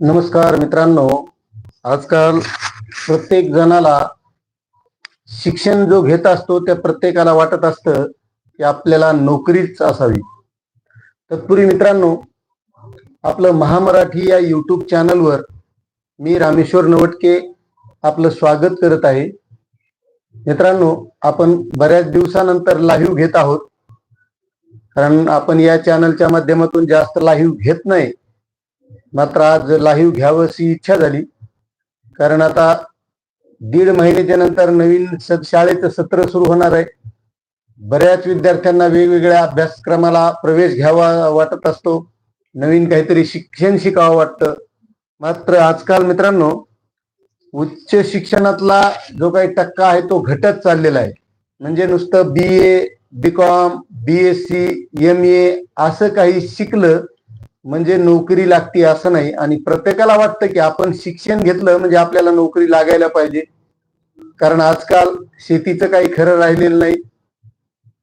नमस्कार मित्रांनो. आजकाल प्रत्येक जणाला शिक्षण जो घेत असतो त्या प्रत्येकाला वाटत असतं की आपल्याला नोकरीच असावी. तत्पूर्वी मित्रांनो आपलं महामराठी या युट्यूब चॅनलवर मी रामेश्वर नवटके आपलं स्वागत करत आहे. मित्रांनो आपण बऱ्याच दिवसानंतर लाईव्ह घेत आहोत. कारण आपण या चॅनलच्या माध्यमातून जास्त लाईव्ह घेत नाही. मात्र आज लाईव्ह घ्यावं अशी इच्छा झाली. कारण आता दीड महिन्याच्या नंतर नवीन शाळेचं सत्र सुरू होणार आहे. बऱ्याच विद्यार्थ्यांना वेगवेगळ्या अभ्यासक्रमाला प्रवेश घ्यावा वाटत असतो. नवीन काहीतरी शिक्षण शिकावं वाटतं. मात्र आजकाल मित्रांनो उच्च शिक्षणातला जो काही टक्का आहे तो घटत चाललेला आहे. म्हणजे नुसतं B A B com B S C M A असं काही शिकलं म्हणजे नोकरी लागते असं नाही. आणि प्रत्येकाला वाटतं की आपण शिक्षण घेतलं म्हणजे आपल्याला नोकरी लागायला पाहिजे. कारण आजकाल शेतीचं काही खरं राहिलेलं नाही.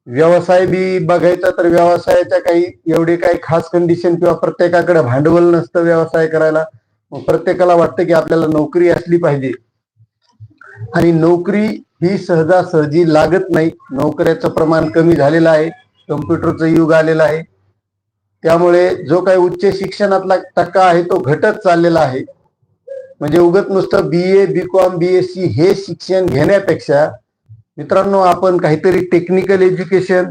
व्यवसाय बी बघायचा तर व्यवसायाच्या काही एवढे काही खास कंडिशन किंवा प्रत्येकाकडे भांडवल नसतं व्यवसाय करायला. प्रत्येकाला वाटतं की आपल्याला नोकरी असली पाहिजे. आणि नोकरी ही सहजासहजी लागत नाही. नोकऱ्याचं प्रमाण कमी झालेलं आहे. कम्प्युटरचं युग आलेलं आहे. त्यामुळे जो काही उच्च शिक्षणातला टक्का आहे तो घटत चाललेला आहे. म्हणजे उगत नुसतं B A B com B S C हे शिक्षण घेण्यापेक्षा मित्रांनो आपण काहीतरी टेक्निकल एज्युकेशन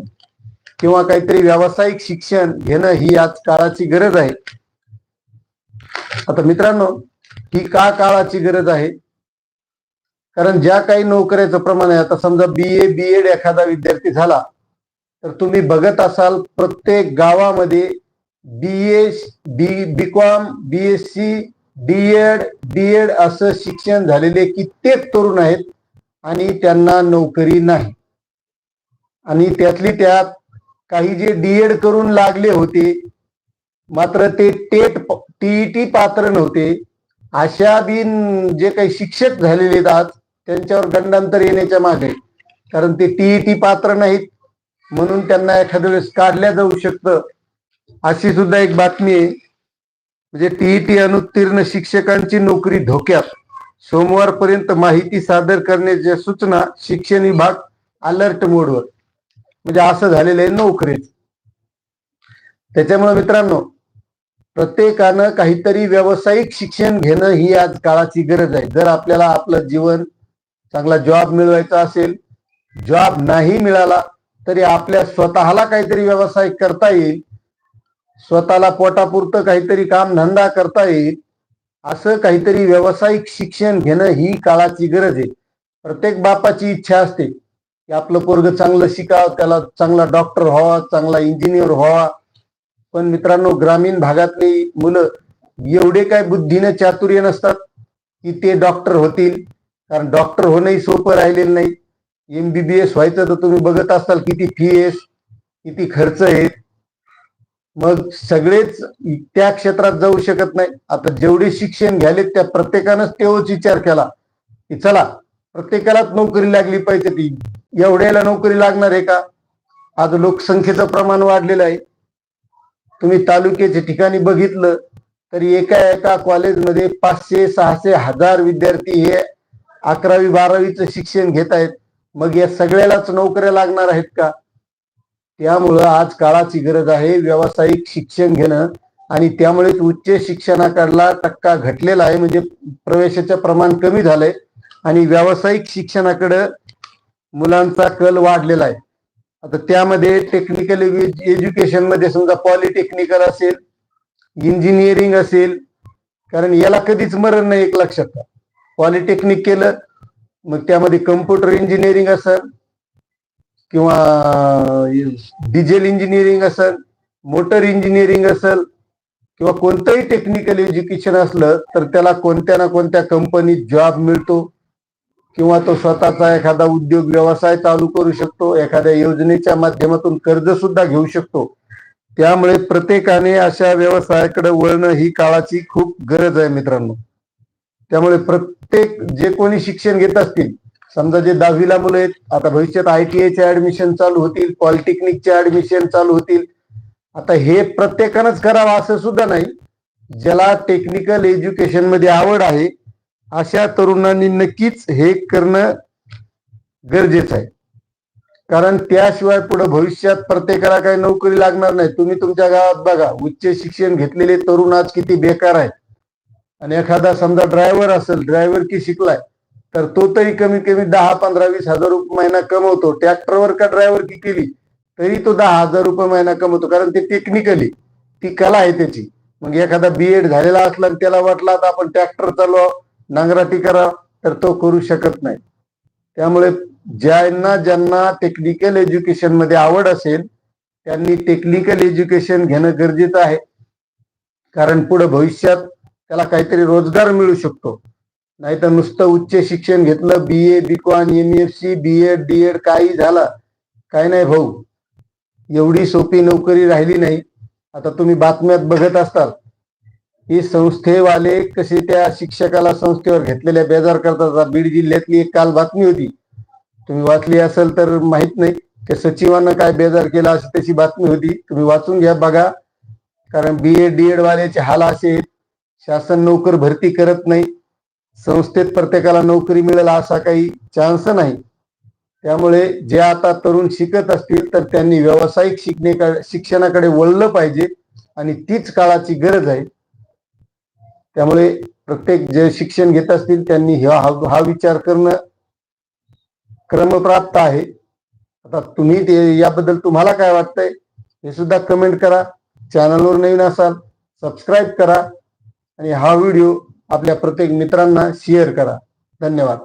किंवा काहीतरी व्यावसायिक शिक्षण घेणं ही आज काळाची गरज आहे. आता मित्रांनो ही का काळाची गरज आहे? कारण ज्या काही नोकऱ्याचं प्रमाण आहे आता समजा बी ए बी एड एखादा विद्यार्थी झाला तर तुम्ही बघत असाल प्रत्येक गावामध्ये B S B B com B S C D Ed D Ed असं शिक्षण झालेले कित्येक तरुण आहेत आणि त्यांना नोकरी नाही. आणि त्यातली त्यात काही जे डी एड करून लागले होते मात्र ते टेट टीईटी पात्र नव्हते. अशा बिन जे काही शिक्षक झालेले आहेत आज त्यांच्यावर दंडांतर येण्याच्या मागे. कारण ते टीईटी पात्र नाहीत. म्हणून त्यांना एखाद्या वेळेस काढल्या जाऊ शकतं. अशी सुद्धा एक बातमी आहे. म्हणजे टीईटी अनुत्तीर्ण शिक्षकांची नोकरी धोक्यात. सोमवारपर्यंत माहिती सादर करण्याच्या सूचना शिक्षण विभाग अलर्ट मोडवर म्हणजे असं झालेलं आहे नोकरीच त्याच्यामुळे मित्रांनो प्रत्येकानं काहीतरी व्यावसायिक शिक्षण घेणं ही आज काळाची गरज आहे. जर आपल्याला आपलं जीवन चांगला जॉब मिळवायचा असेल जॉब नाही मिळाला तरी आपल्या स्वतःला काहीतरी व्यवसाय करता येईल. स्वतःला पोटापुरतं काहीतरी काम धंदा करता येईल असं काहीतरी व्यावसायिक शिक्षण घेणं ही काळाची गरज आहे. प्रत्येक बापाची इच्छा असते की आपलं पोरग चांगलं शिकावं त्याला चांगला डॉक्टर व्हावा चांगला इंजिनियर व्हावा. पण मित्रांनो ग्रामीण भागातली मुलं एवढे काय बुद्धीने चातुर्य नसतात की ते डॉक्टर होतील. कारण डॉक्टर होणंही सोपं राहिलेलं नाही. एमबीबीएस व्हायचं तर तुम्ही बघत असाल किती फी आहे किती खर्च आहेत मग सगळेच त्या क्षेत्रात जाऊ शकत नाही. आता जेवढे शिक्षण घ्याले त्या प्रत्येकानंच तेव्हाच विचार केला की चला प्रत्येकालाच नोकरी लागली पाहिजे ती. एवढ्याला नोकरी लागणार आहे का? आज लोकसंख्येचं प्रमाण वाढलेलं आहे. तुम्ही तालुक्याच्या ठिकाणी बघितलं तरी एका एका कॉलेजमध्ये पाचशे सहाशे हजार विद्यार्थी हे अकरावी बारावीचं शिक्षण घेत आहेत. मग या सगळ्यालाच नोकऱ्या लागणार आहेत का? त्यामुळं आज काळाची गरज आहे. व्यावसायिक शिक्षण घेणं आणि त्यामुळे उच्च शिक्षणाकडला टक्का घटलेला आहे. म्हणजे प्रवेशाचं प्रमाण कमी झालंय आणि व्यावसायिक शिक्षणाकडं मुलांचा कल वाढलेला आहे. आता त्यामध्ये टेक्निकल एज्युकेशनमध्ये समजा पॉलिटेक्निकल असेल इंजिनिअरिंग असेल कारण याला कधीच मरण नाही एक लक्षात. पॉलिटेक्निक केलं मग त्यामध्ये कम्प्युटर इंजिनिअरिंग असेल किंवा डिझेल इंजिनिअरिंग असेल मोटर इंजिनिअरिंग असेल किंवा कोणतंही टेक्निकल एज्युकेशन असलं तर त्याला कोणत्या ना कोणत्या कंपनीत जॉब मिळतो. किंवा तो स्वतःचा एखादा उद्योग व्यवसाय चालू करू शकतो. एखाद्या योजनेच्या माध्यमातून कर्ज सुद्धा घेऊ शकतो. त्यामुळे प्रत्येकाने अशा व्यवसायाकडे वळणं ही काळाची खूप गरज आहे मित्रांनो. त्यामुळे प्रत्येक जे कोणी शिक्षण घेत असतील समजा जे दहावीला मुलं आहेत आता भविष्यात आयटीआयचे ऍडमिशन चालू होतील पॉलिटेक्निकचे ऍडमिशन चालू होतील. आता हे प्रत्येकानंच करावं असं सुद्धा नाही. ज्याला टेक्निकल एज्युकेशनमध्ये आवड आहे अशा तरुणांनी नक्कीच हे करणं गरजेचं आहे. कारण त्याशिवाय पुढे भविष्यात प्रत्येकाला काही नोकरी लागणार नाही. तुम्ही तुमच्या गावात बघा उच्च शिक्षण घेतलेले तरुण आज किती बेकार आहेत. आणि एखादा समजा ड्रायव्हर असेल ड्रायव्हर की शिकलाय तर तो तरी कमीत कमी दहा पंधरा वीस हजार रुपये महिना कमवतो. ट्रॅक्टरवर का ड्रायव्हर की केली? तरी तो दहा हजार रुपये महिना कमवतो. कारण ते टेक्निकली ती कला आहे त्याची. मग एखादा बीएड झालेला असला आणि त्याला वाटला तर आपण ट्रॅक्टर चालवा नांगराटी करा तर तो करू शकत नाही. त्यामुळे ज्यांना ज्यांना टेक्निकल एज्युकेशनमध्ये आवड असेल त्यांनी टेक्निकल एज्युकेशन घेणं गरजेचं आहे. कारण पुढे भविष्यात त्याला काहीतरी रोजगार मिळू शकतो. नाहीतर नुसतं उच्च शिक्षण घेतलं B A B com M F C B Ed D Ed काही झालं. काय नाही भाऊ. एवढी सोपी नोकरी राहिली नाही. आता तुम्ही बातम्यात बघत असताल. ही संस्थेवाले कसे त्या शिक्षकाला संस्थेवर घेतलेल्या बेजार करतात. बीड जिल्ह्यातली एक काल बातमी होती. तुम्ही वाचली असेल तर माहीत नाही. की सचिवानं काय बेजार केला अशी त्याची बातमी होती. तुम्ही वाचून घ्या बघा. कारण बी एड डी एड वाल्याचे हाल असे आहेत. शासन नोकर भरती करत नाही. संस्थेत प्रत्येकाला नोकरी मिळेल असा काही चान्स नाही. त्यामुळे जे आता तरुण शिकत असतील तर त्यांनी व्यावसायिक शिकणे शिक्षणाकडे वळलं पाहिजे आणि तीच काळाची गरज आहे. त्यामुळे प्रत्येक जे शिक्षण घेत असतील त्यांनी हा हा विचार करणं क्रमप्राप्त आहे. आता तुम्ही ते याबद्दल तुम्हाला काय वाटतंय हे सुद्धा कमेंट करा. चॅनलवर नवीन असाल सबस्क्राईब करा. आणि हा व्हिडिओ आपल्या प्रत्येक मित्रांना शेअर करा. धन्यवाद.